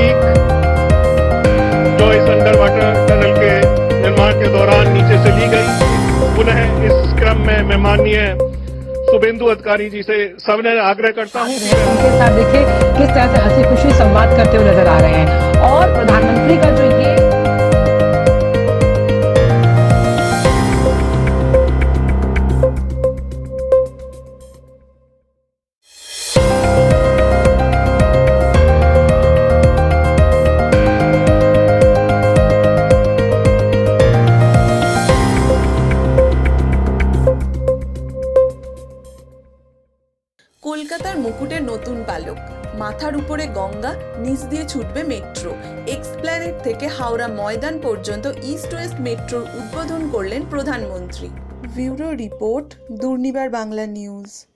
नज़दीक जो इस अंडर वाटर टनल के निर्माण के दौरान नीचे से ली गई। पुनः इस क्रम में मैं माननीय शुभेंदु अधिकारी जी से सबने आग्रह करता हूँ। उनके साथ देखिए किस तरह से हँसी खुशी संवाद करते हुए नज़र आ रहे हैं। और प्रधानमंत्री का जो কলকাতার মুকুটের নতুন পালক। মাথার উপরে গঙ্গা, নিচ দিয়ে ছুটবে মেট্রো। এক্সপ্ল্যানেট থেকে হাওড়া ময়দান পর্যন্ত ইস্ট ওয়েস্ট মেট্রোর উদ্বোধন করলেন প্রধানমন্ত্রী। Bureau report, Durnibar Bangla news.